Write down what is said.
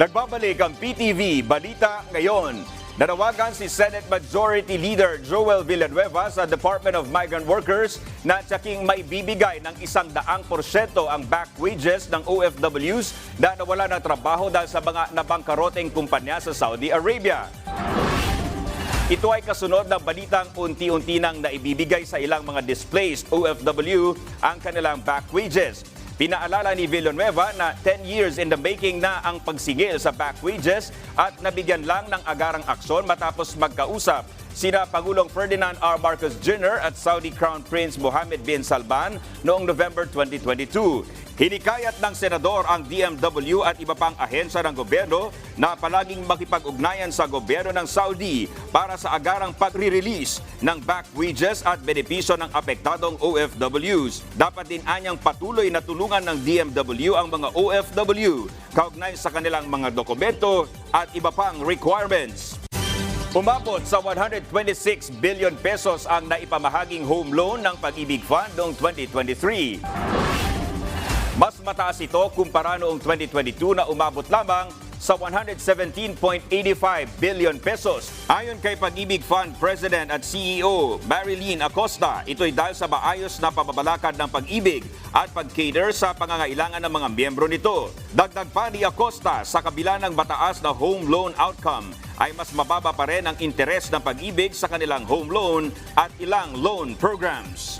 Nagbabalik ang PTV Balita Ngayon. Nanawagan si Senate Majority Leader Joel Villanueva sa Department of Migrant Workers na tsaking may bibigay ng isang daang porsyento ang back wages ng OFWs na nawala ng trabaho dahil sa mga nabangkaroteng kumpanya sa Saudi Arabia. Ito ay kasunod ng balitang unti-unti nang naibibigay sa ilang mga displaced OFW ang kanilang back wages. Pinaalala ni Villanueva na 10 years in the making na ang pagsingil sa back wages at nabigyan lang ng agarang aksyon matapos magkausap sina Pangulong Ferdinand R. Marcos Jr. at Saudi Crown Prince Mohammed bin Salman noong November 2022. Hinikayat ng senador ang DMW at iba pang ahensya ng gobyerno na palaging makipag-ugnayan sa gobyerno ng Saudi para sa agarang pagre-release ng back wages at benepisyo ng apektadong OFWs. Dapat din anyang patuloy na tulungan ng DMW ang mga OFW kaugnay sa kanilang mga dokumento at iba pang requirements. Umabot sa 126 billion pesos ang naipamahaging home loan ng Pag-ibig Fund noong 2023. Mas mataas ito kumpara noong 2022 na umabot lamang sa 117.85 billion pesos. Ayon kay Pag-ibig Fund President at CEO Marilyn Acosta, ito'y dahil sa maayos na pababalakad ng pag-ibig at pag-cater sa pangangailangan ng mga miyembro nito. Dagdag pa ni Acosta, sa kabila ng mataas na home loan outcome, ay mas mababa pa rin ang interes ng pag-ibig sa kanilang home loan at ilang loan programs.